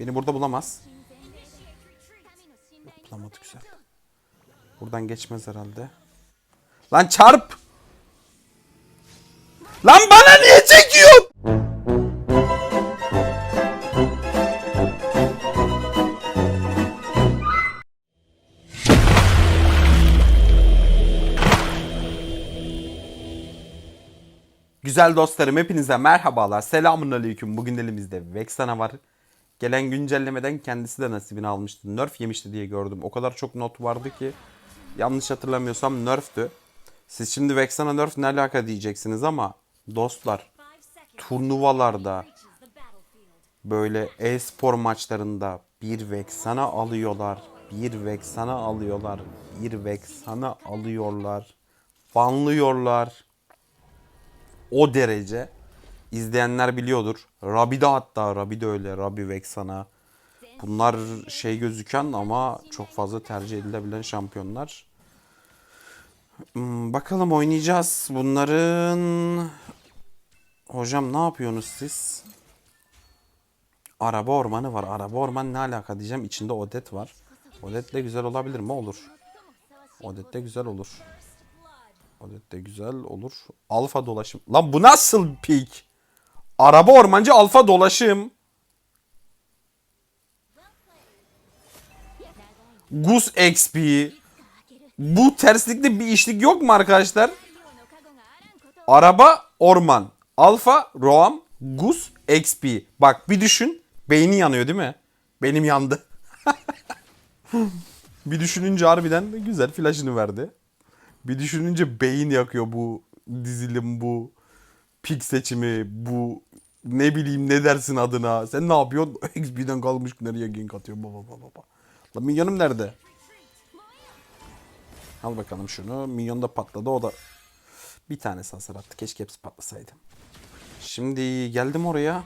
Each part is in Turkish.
Beni burada bulamaz. Bulamadı güzel. Buradan geçmez herhalde. Lan çarp! Lan bana niye çekiyorsun? Güzel dostlarım hepinize merhabalar. Selamun aleyküm. Bugün elimizde Vexana var. Gelen güncellemeden kendisi de nasibini almıştı. Nerf yemişti diye gördüm. O kadar çok not vardı ki yanlış hatırlamıyorsam Nerf'tü. Siz şimdi Vexana Nerf ne alaka diyeceksiniz ama dostlar turnuvalarda böyle e-spor maçlarında bir Vexana alıyorlar. Bir Vexana alıyorlar. Bir Vexana alıyorlar. Banlıyorlar o derece. İzleyenler biliyordur. Rabi de hatta Rabi de öyle. Rabi Vexana. Bunlar şey gözüken ama çok fazla tercih edilebilen şampiyonlar. Hmm, bakalım oynayacağız. Bunların... Hocam ne yapıyorsunuz siz? Araba ormanı var. Araba orman ne alaka diyeceğim. İçinde Odet var. Odet de güzel olabilir mi? Olur. Odet de güzel olur. Adet de güzel olur. Alfa dolaşım. Lan bu nasıl pik? Araba ormancı alfa dolaşım. Gus XP. Bu terslikte bir işlik yok mu arkadaşlar? Araba orman. Alfa Roam Gus XP. Bak bir düşün. Beyni yanıyor değil mi? Benim yandı. bir düşününce harbiden güzel flash'ını verdi. Bir düşününce beyin yakıyor bu dizilim, bu pik seçimi, bu ne bileyim ne dersin adına. Sen ne yapıyorsun? XP'den kalmış nereye gank atıyor baba baba baba. Lan minyonum nerede? Al bakalım şunu. Minyon da patladı o da bir tanesi hasar attı. Keşke hepsi patlasaydı. Şimdi geldim oraya.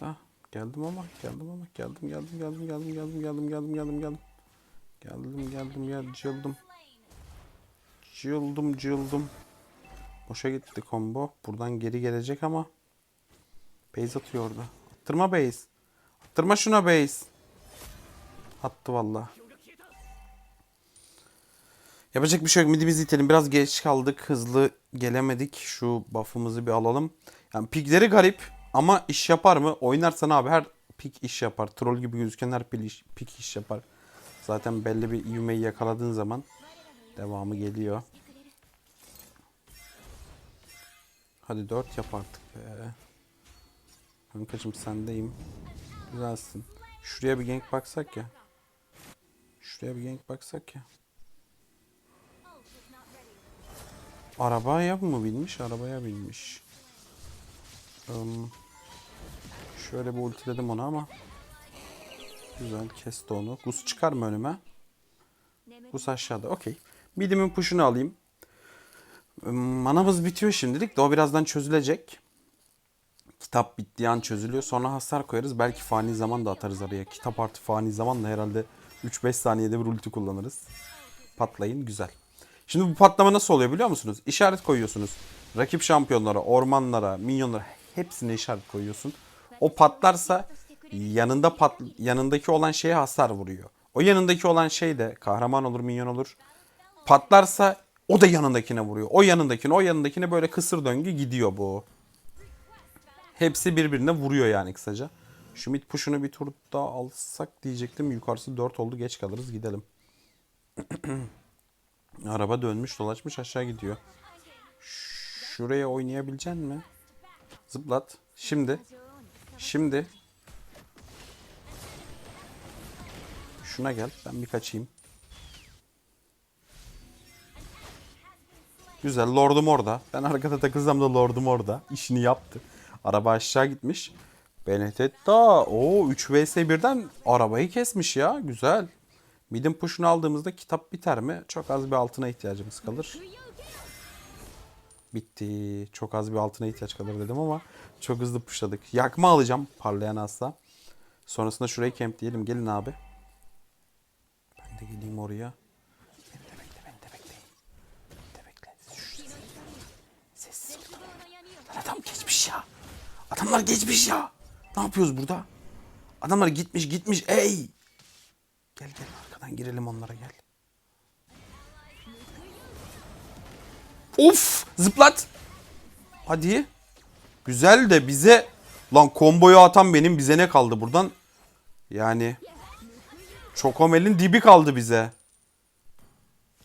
Hah, geldim ama geldim ama geldim geldim geldim geldim geldim geldim geldim geldim geldim. Geldim geldim ya cıldım. Cıldım cıldım. Boşa gitti combo. Buradan geri gelecek ama. Base atıyor orada. Attırma base. Attırma şuna base. Attı valla. Yapacak bir şey yok. Midimizi itelim. Biraz geç kaldık. Hızlı gelemedik. Şu buff'ımızı bir alalım. Yani pikleri garip ama iş yapar mı? Oynarsan abi her pik iş yapar. Troll gibi gözüken her pik iş, yapar. Zaten belli bir ivmeyi yakaladığın zaman devamı geliyor. Hadi 4 yap artık be. Kankacım sendeyim. Güzelsin. Şuraya bir gank baksak ya. Şuraya bir gank baksak ya. Arabaya mı binmiş? Arabaya binmiş. Um, şöyle bir ultiledim onu ama. Güzel kesti onu. Gus çıkar mı önüme? Gus aşağıda. Okey. Midimin push'unu alayım. Manamız bitiyor şimdilik de o birazdan çözülecek. Kitap bittiği an çözülüyor. Sonra hasar koyarız. Belki fani zaman da atarız araya. Kitap artı fani zaman da herhalde 3-5 saniyede bir ulti kullanırız. Patlayın. Güzel. Şimdi bu patlama nasıl oluyor biliyor musunuz? İşaret koyuyorsunuz. Rakip şampiyonlara, ormanlara, minyonlara hepsine işaret koyuyorsun. O patlarsa yanında pat, yanındaki olan şeye hasar vuruyor. O yanındaki olan şey de kahraman olur, minyon olur. Patlarsa o da yanındakine vuruyor. O yanındakine, o yanındakine böyle kısır döngü gidiyor bu. Hepsi birbirine vuruyor yani kısaca. Şu mid push'unu bir tur daha alsak diyecektim. Yukarısı 4 oldu. Geç kalırız. Gidelim. Araba dönmüş dolaşmış aşağı gidiyor. Şuraya oynayabilecek mi? Zıplat. Şimdi. Şimdi. Şuna gel. Ben bir kaçayım. Güzel. Lordum orada. Ben arkada takılsam da Lordum orada. İşini yaptı. Araba aşağı gitmiş. Benedetta. O 3 vs 1'den arabayı kesmiş ya. Güzel. Midin push'unu aldığımızda kitap biter mi? Çok az bir altına ihtiyacımız kalır. Bitti. Çok az bir altına ihtiyaç kalır dedim ama çok hızlı pushladık. Yakma alacağım parlayan asla. Sonrasında şurayı camp diyelim. Gelin abi. Ben de geleyim oraya. Beni de bekle, beni de bekleyin. Beni de bekle. Şu sesi- Sessiz ol tamam. Lan adam geçmiş ya. Adamlar geçmiş ya. Ne yapıyoruz burada? Adamlar gitmiş gitmiş. Ey! Gel gel arkadan girelim onlara gel. Of! Zıplat! Hadi. Güzel de bize lan komboyu atan benim bize ne kaldı buradan? Yani Çokomel'in dibi kaldı bize.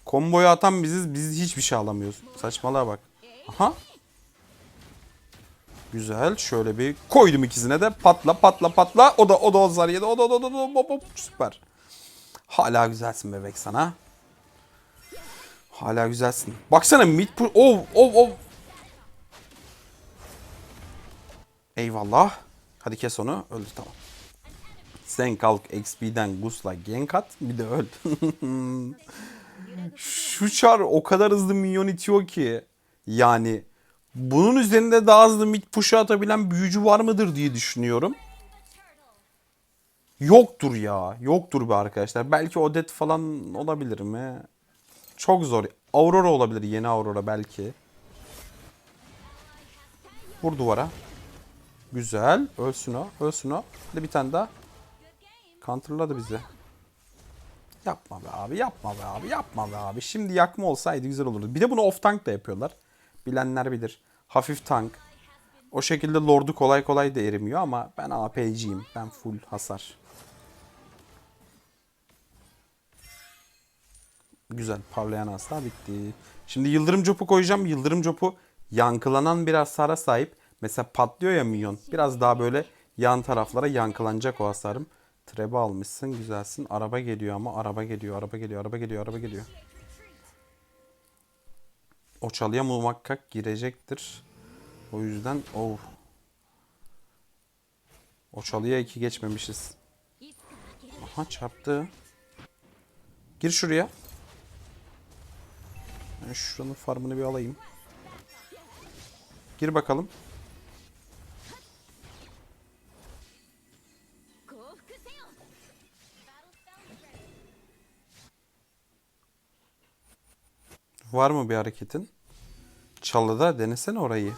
Komboyu atan biziz. Biz hiçbir şey alamıyoruz. Saçmalığa bak. Aha. Güzel. Şöyle bir koydum ikisine de. Patla patla patla. O da o da o zar yedi. O da o da o da. Hop, hop. Süper. Hala güzelsin bebek sana. Hala güzelsin. Baksana mid pu- Oh oh oh. Eyvallah. Hadi kes onu. Öldü tamam. Sen kalk XP'den Gus'la gank at. Bir de öl. Şu çar o kadar hızlı minyon itiyor ki. Yani bunun üzerinde daha hızlı mid push'u atabilen büyücü var mıdır diye düşünüyorum. Yoktur ya. Yoktur be arkadaşlar. Belki Odet falan olabilir mi? Çok zor. Aurora olabilir. Yeni Aurora belki. Vur duvara. Güzel. Ölsün o. Ölsün o. Hadi bir tane daha. Counterladı bizi. Yapma be abi. Yapma be abi. Yapma be abi. Şimdi yakma olsaydı güzel olurdu. Bir de bunu off tank da yapıyorlar. Bilenler bilir. Hafif tank. O şekilde Lord'u kolay kolay da erimiyor ama ben AP'ciyim. Ben full hasar. Güzel. Parlayan asla bitti. Şimdi yıldırım copu koyacağım. Yıldırım copu yankılanan bir hasara sahip. Mesela patlıyor ya minyon. Biraz daha böyle yan taraflara yankılanacak o hasarım. Trebe almışsın. Güzelsin. Araba geliyor ama. Araba geliyor. Araba geliyor. Araba geliyor. Araba geliyor. O çalıya muhakkak girecektir. O yüzden oh. O çalıya iki geçmemişiz. Aha çarptı. Gir şuraya. Ben şuranın farmını bir alayım. Gir bakalım. Var mı bir hareketin? Çalıda denesene orayı.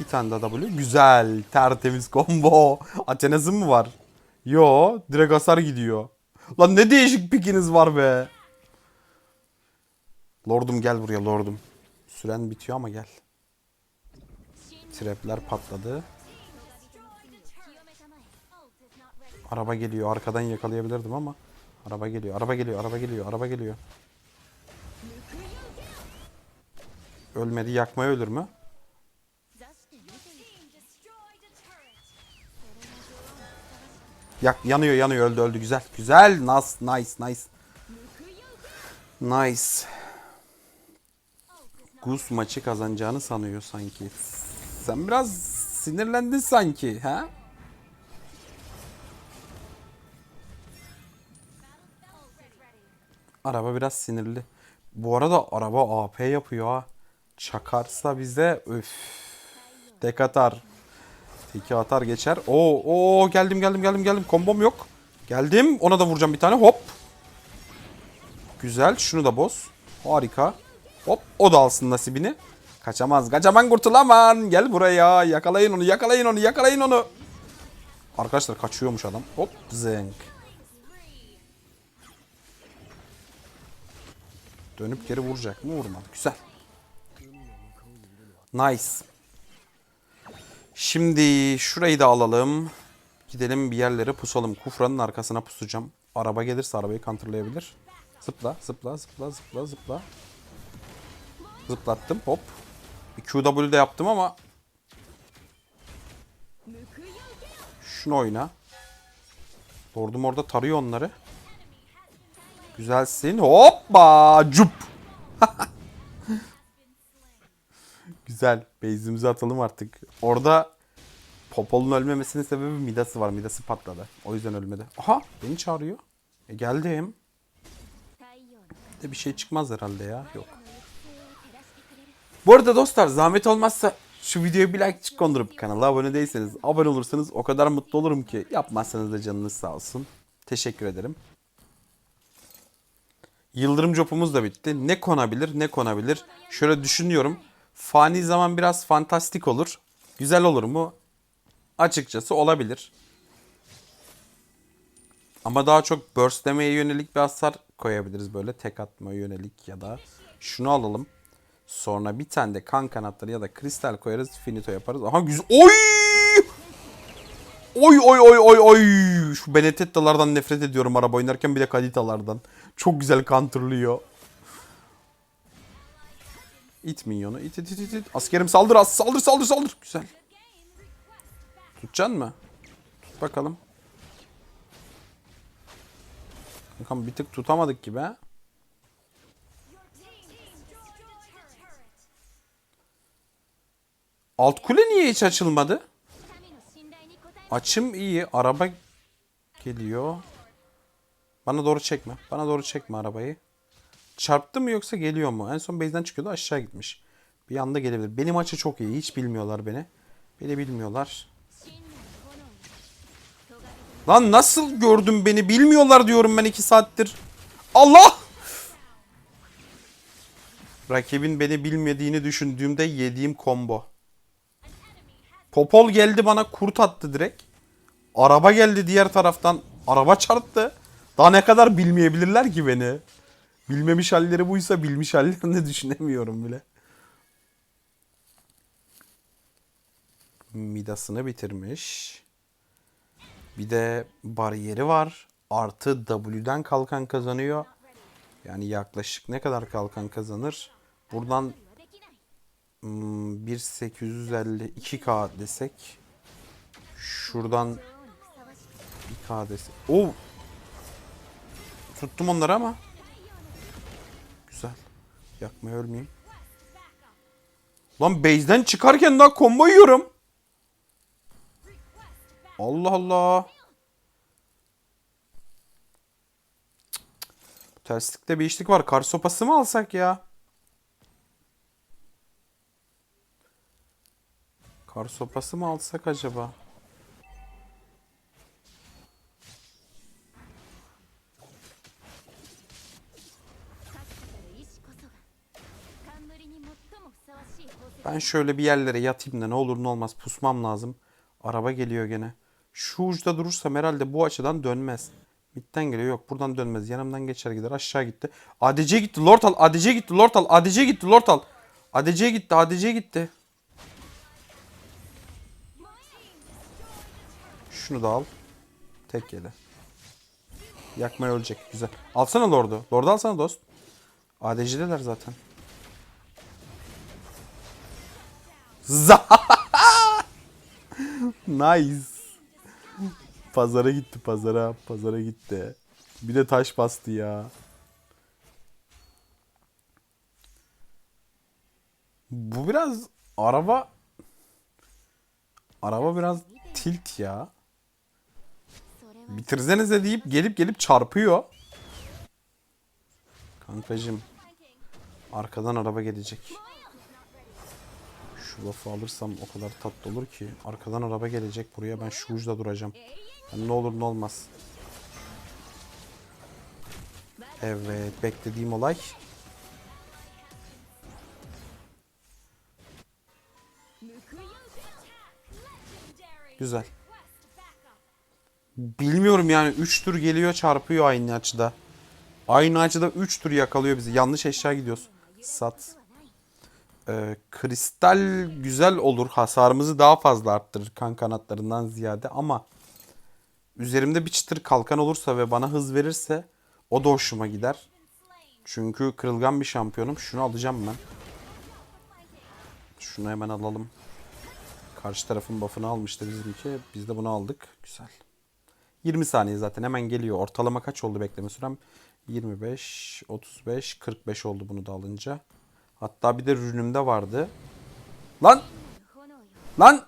Bir tane daha W. Güzel. Tertemiz combo. Athena'sın mı var? Yo. Direkt hasar gidiyor. Lan ne değişik pikiniz var be. Lordum gel buraya lordum. Süren bitiyor ama gel. Trapler patladı. Araba geliyor. Arkadan yakalayabilirdim ama. Araba geliyor. Araba geliyor. Araba geliyor. Araba geliyor. Ölmedi. Yakmaya ölür mü? Yak, yanıyor yanıyor öldü öldü güzel. Güzel. Nice nice nice. Nice. Gus maçı kazanacağını sanıyor sanki. Sen biraz sinirlendin sanki ha? Araba biraz sinirli. Bu arada araba AP yapıyor ha. Çakarsa bize öf. Tek atar. Teki atar geçer. Oo, oo geldim geldim geldim geldim. Kombom yok. Geldim. Ona da vuracağım bir tane. Hop. Güzel. Şunu da boz. Harika. Hop. O da alsın nasibini. Kaçamaz. Kaçaman kurtulaman. Gel buraya. Yakalayın onu. Yakalayın onu. Yakalayın onu. Arkadaşlar kaçıyormuş adam. Hop. Zenk. Dönüp geri vuracak mı? Vurmadı. Güzel. Nice. Şimdi şurayı da alalım. Gidelim bir yerlere pusalım. Kufranın arkasına pusacağım. Araba gelirse arabayı counterlayabilir. Zıpla, zıpla, zıpla, zıpla, zıpla. Zıplattım. Hop. Bir QW de yaptım ama. Şunu oyna. Lordum orada tarıyor onları. Güzelsin. Hoppa! Cup! Güzel. Base'imizi atalım artık. Orada Popol'un ölmemesinin sebebi Midas'ı var. Midas'ı patladı. O yüzden ölmedi. Aha! Beni çağırıyor. E geldim. De bir şey çıkmaz herhalde ya. Yok. Bu arada dostlar zahmet olmazsa şu videoya bir like kondurup kanala abone değilseniz abone olursanız o kadar mutlu olurum ki yapmazsanız da canınız sağ olsun. Teşekkür ederim. Yıldırım copumuz da bitti. Ne konabilir ne konabilir. Şöyle düşünüyorum. Fani zaman biraz fantastik olur. Güzel olur mu? Açıkçası olabilir. Ama daha çok burstlemeye yönelik bir hasar koyabiliriz böyle tek atmaya yönelik ya da şunu alalım. Sonra bir tane de kan kanatları ya da kristal koyarız. Finito yaparız. Aha güzel. Oy! Oy oy oy oy oy. Şu Benetetta'lardan nefret ediyorum araba oynarken bir de Kadita'lardan. Çok güzel counterlıyor. İt minyonu. İt it it it. it. Askerim saldır as. Saldır saldır saldır. Güzel. Tutacaksın mı? Tut bakalım. Kankam bir tık tutamadık gibi. Alt kule niye hiç açılmadı? Açım iyi. Araba geliyor. Bana doğru çekme. Bana doğru çekme arabayı. Çarptı mı yoksa geliyor mu? En son base'den çıkıyordu aşağı gitmiş. Bir anda gelebilir. Benim açı çok iyi. Hiç bilmiyorlar beni. Beni bilmiyorlar. Lan nasıl gördün beni? Bilmiyorlar diyorum ben iki saattir. Allah! Rakibin beni bilmediğini düşündüğümde yediğim combo. Popol geldi bana kurt attı direkt. Araba geldi diğer taraftan. Araba çarptı. Daha ne kadar bilmeyebilirler ki beni? Bilmemiş halleri buysa bilmiş hallerini düşünemiyorum bile. Midasını bitirmiş. Bir de bariyeri var. Artı W'den kalkan kazanıyor. Yani yaklaşık ne kadar kalkan kazanır? Buradan 1850 2K desek. Şuradan 1K desek. Oo! Tuttum onları ama. Güzel. Yakmaya ölmeyeyim. Lan base'den çıkarken daha combo yiyorum. Allah Allah. Terslikte bir işlik var. Kar sopası mı alsak ya? Kar sopası mı alsak acaba? Ben şöyle bir yerlere yatayım da ne olur ne olmaz pusmam lazım. Araba geliyor gene. Şu uçta durursam herhalde bu açıdan dönmez. Midden geliyor yok buradan dönmez. Yanımdan geçer gider aşağı gitti. ADC gitti Lord al. ADC gitti Lord al. ADC gitti Lord al. ADC gitti ADC gitti. Şunu da al. Tek yedi. Yakmaya ölecek. Güzel. Alsana Lord'u. Lord'u alsana dost. ADC'deler zaten. Za nice. Pazara gitti pazara. Pazara gitti. Bir de taş bastı ya. Bu biraz araba araba biraz tilt ya. Bitirsenize deyip gelip gelip çarpıyor. Kankacım. Arkadan araba gelecek. Şu lafı alırsam o kadar tatlı olur ki. Arkadan araba gelecek buraya ben şu uçta duracağım. Yani ne olur ne olmaz. Evet beklediğim olay. Güzel. Bilmiyorum yani 3 tur geliyor çarpıyor aynı açıda. Aynı açıda 3 tur yakalıyor bizi. Yanlış eşya gidiyoruz. Sat. Ee, kristal güzel olur. Hasarımızı daha fazla arttırır kan kanatlarından ziyade ama üzerimde bir çıtır kalkan olursa ve bana hız verirse o da hoşuma gider. Çünkü kırılgan bir şampiyonum. Şunu alacağım ben. Şunu hemen alalım. Karşı tarafın buff'ını almıştı bizimki. Biz de bunu aldık. Güzel. 20 saniye zaten hemen geliyor. Ortalama kaç oldu bekleme sürem? 25, 35, 45 oldu bunu da alınca. Hatta bir de rünümde vardı. Lan! Lan!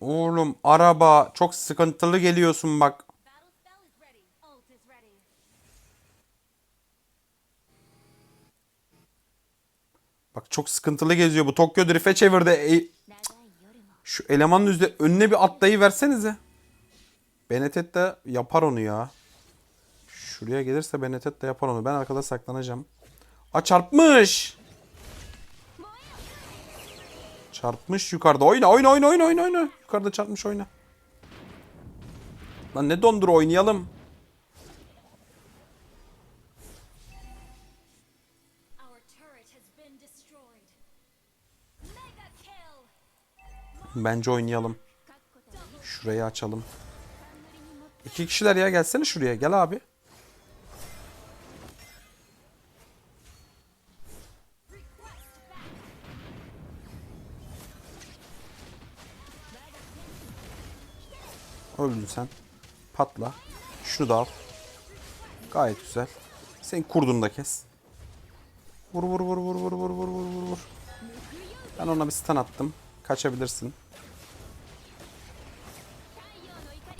Oğlum araba çok sıkıntılı geliyorsun bak. Bak çok sıkıntılı geziyor bu. Tokyo Drift'e çevirdi. E- şu elemanın üzerine önüne bir atlayı versenize. Benettet de yapar onu ya. Şuraya gelirse Benettet de yapar onu. Ben arkada saklanacağım. A çarpmış. Çarpmış yukarıda. Oyna oyna oyna oyna oyna oyna. Yukarıda çarpmış oyna. Lan ne dondur oynayalım. Bence oynayalım. Şurayı açalım. İki kişiler ya gelsene şuraya. Gel abi. Öldün sen. Patla. Şunu da al. Gayet güzel. Sen kurdunu da kes. Vur vur vur vur vur vur vur vur vur. Ben ona bir stun attım. Kaçabilirsin.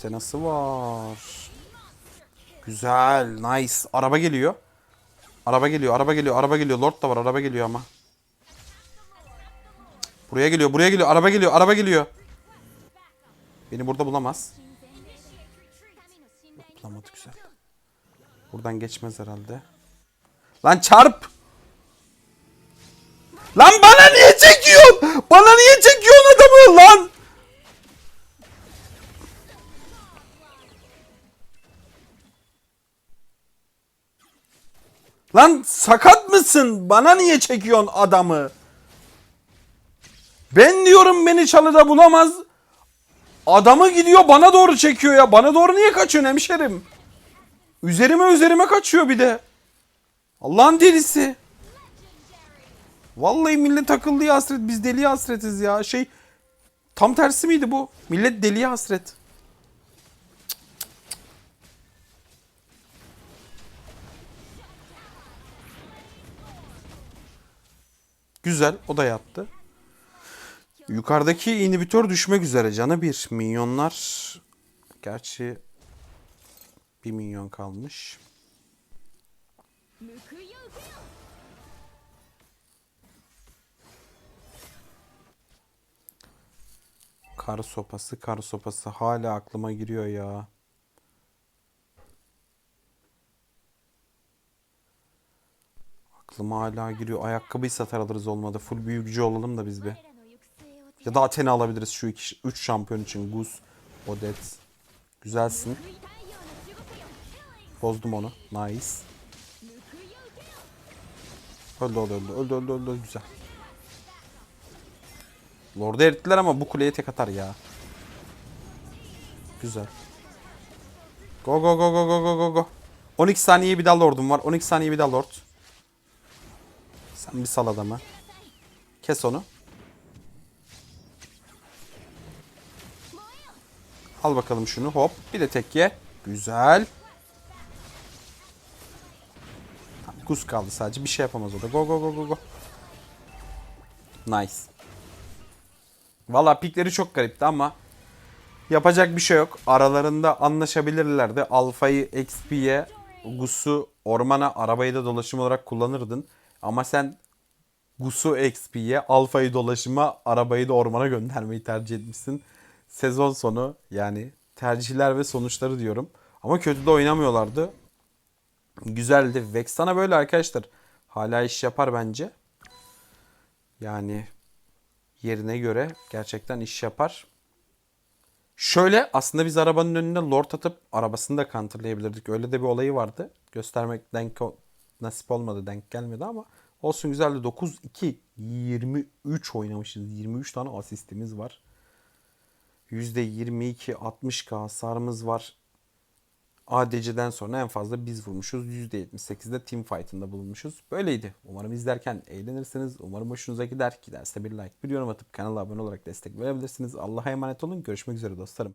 Atenası var. Güzel. Nice. Araba geliyor. Araba geliyor. Araba geliyor. Araba geliyor. Lord da var. Araba geliyor ama. Buraya geliyor. Buraya geliyor. Araba geliyor. Araba geliyor. Beni burada bulamaz. Bulamadı güzel. Buradan geçmez herhalde. Lan çarp! Lan bana niye çekiyorsun? Bana niye çekiyorsun adamı lan? Lan sakat mısın? Bana niye çekiyorsun adamı? Ben diyorum beni çalıda bulamaz. Adamı gidiyor bana doğru çekiyor ya. Bana doğru niye kaçıyorsun hemşerim? Üzerime üzerime kaçıyor bir de. Allah'ın delisi. Vallahi millet akıllıya hasret. Biz deliye hasretiz ya. Şey tam tersi miydi bu? Millet deliye hasret. Güzel. O da yattı. Yukarıdaki inhibitör düşmek üzere. Canı bir. Minyonlar. Gerçi bir minyon kalmış. Kar sopası, kar sopası hala aklıma giriyor ya. Aklıma hala giriyor. Ayakkabıyı satar alırız olmadı. Full büyücü olalım da biz bir. Ya da Athena alabiliriz şu iki, üç şampiyon için. Gus, Odet. Güzelsin. Bozdum onu. Nice. Öldü öldü öldü. Öldü öldü öldü. Güzel. Lord'u erittiler ama bu kuleye tek atar ya. Güzel. Go go go go go go go go. 12 saniye bir daha Lord'um var. 12 saniye bir daha Lord. Sen bir sal adamı. Kes onu. Al bakalım şunu. Hop. Bir de tek ye. Güzel. Gus kaldı sadece. Bir şey yapamaz o da. Go go go go go. Nice. Valla pikleri çok garipti ama yapacak bir şey yok. Aralarında anlaşabilirlerdi. Alfa'yı XP'ye, Gus'u ormana, arabayı da dolaşım olarak kullanırdın. Ama sen Gus'u XP'ye, Alfa'yı dolaşıma, arabayı da ormana göndermeyi tercih etmişsin. Sezon sonu yani tercihler ve sonuçları diyorum. Ama kötü de oynamıyorlardı. Güzeldi. Vexana böyle arkadaşlar. Hala iş yapar bence. Yani yerine göre gerçekten iş yapar. Şöyle aslında biz arabanın önüne lord atıp arabasını da counterlayabilirdik. Öyle de bir olayı vardı. Göstermek denk o- nasip olmadı, denk gelmedi ama olsun güzeldi. 9-2 23 oynamışız. 23 tane asistimiz var. %22 60k hasarımız var. ADC'den sonra en fazla biz vurmuşuz. %78'de team fight'ında bulunmuşuz. Böyleydi. Umarım izlerken eğlenirsiniz. Umarım hoşunuza gider. Giderse bir like, bir yorum atıp kanala abone olarak destek verebilirsiniz. Allah'a emanet olun. Görüşmek üzere dostlarım.